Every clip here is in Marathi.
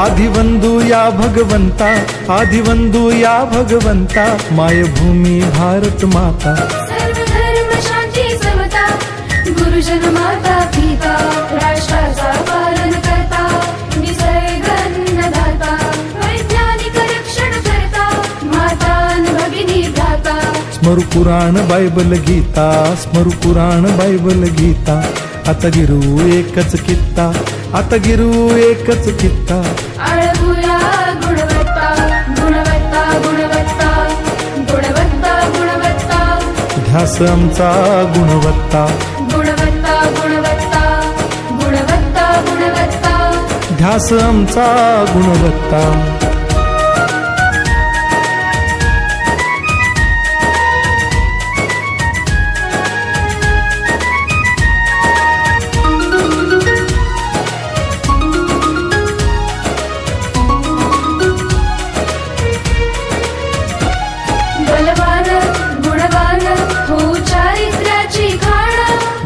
आदिवंदू या भगवंता आदिवंदू या भगवंता मायभूमी भारत माता। सर्व धर्म शांती समता गुरुजन माता पिता राष्ट्राचा पालन करता निसर्ग अन्नदाता वैज्ञानिक रक्षण करता माता न भगिनी भ्राता। स्मरु पुराण बायबल गीता स्मरु पुराण बायबल गीता। आता गिरू एकच कित्ता आता गिरू एकच कित्ता. आळवूया गुणवत्ता गुणवत्ता गुणवत्ता गुणवत्ता गुणवत्ता. ध्यास आमचा गुणवत्ता. गुणवत्ता गुणवत्ता गुणवत्ता गुणवत्ता. ध्यास आमचा गुणवत्ता.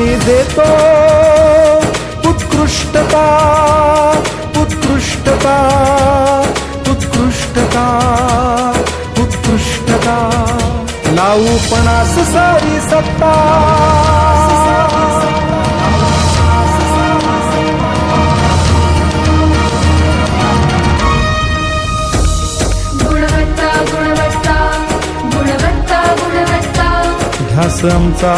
आम्ही देतो उत्कृष्टता उत्कृष्टता उत्कृष्टता उत्कृष्टता. लावू पणास सारी सत्ता. ध्यास आमचा